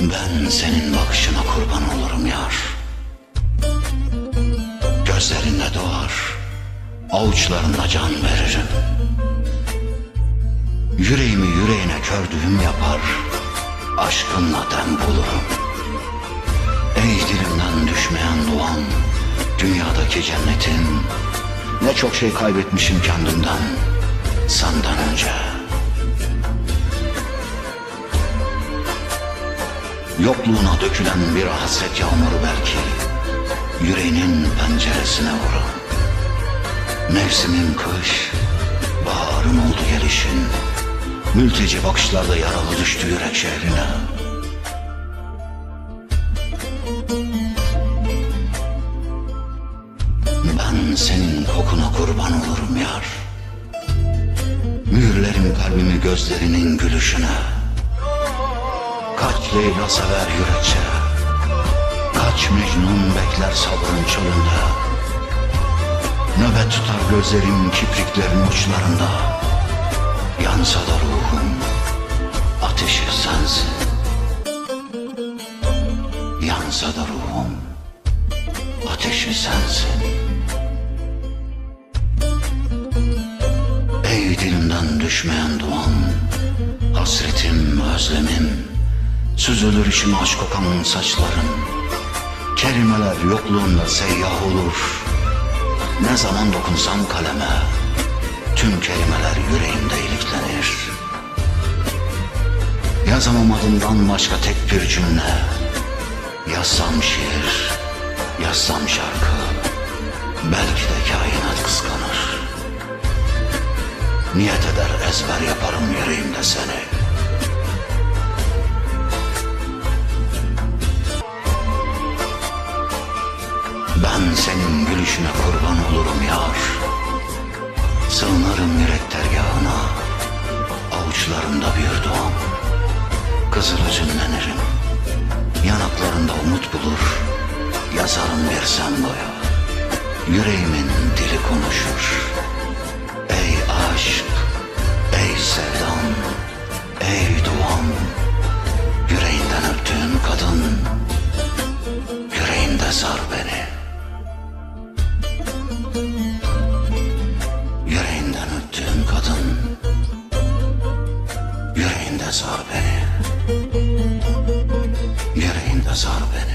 Ben senin bakışına kurban olurum yar. Gözlerinde doğar, avuçlarında can veririm. Yüreğimi yüreğine kördüğüm yapar, aşkınla dem bulurum. Ey dilimden düşmeyen duan, dünyadaki cennetin, ne çok şey kaybetmişim kendimden, senden önce. Yokluğuna dökülen bir hasret yağmuru belki, yüreğinin penceresine vurur. Mevsimin kış, baharın oldu gelişin, mülteci bakışlarda yaralı düştü yürek şehrine. Ben senin kokuna kurban olurum yar. Mühürlerim kalbimi gözlerinin gülüşüne. Kaç Leyla sever yürekçe. Kaç Mecnun bekler sabrın çölünde. Nöbet tutar gözlerim kipriklerin uçlarında. Yansa da ruhum ateşi sensin. Yansa da ruhum ateşi sensin. Ey dilimden düşmeyen duan, süzülür içime aşk kokan saçların. Kelimeler yokluğunda seyyah olur. Ne zaman dokunsam kaleme, tüm kelimeler yüreğimde iliklenir. Yazamam adından başka tek bir cümle. Yazsam şiir, yazsam şarkı, belki de kainat kıskanır. Niyet eder ezber yaparım yüreğimde seni. Ben senin gülüşüne kurban olurum yar. Sığınırım yürek dergahına, avuçlarımda bir doğum. Kızılı cümlenirim, yanaklarında umut bulur. Yazarım bir sen boya, yüreğimin dili konuşur. Sar beni. Yüreğinde sar beni.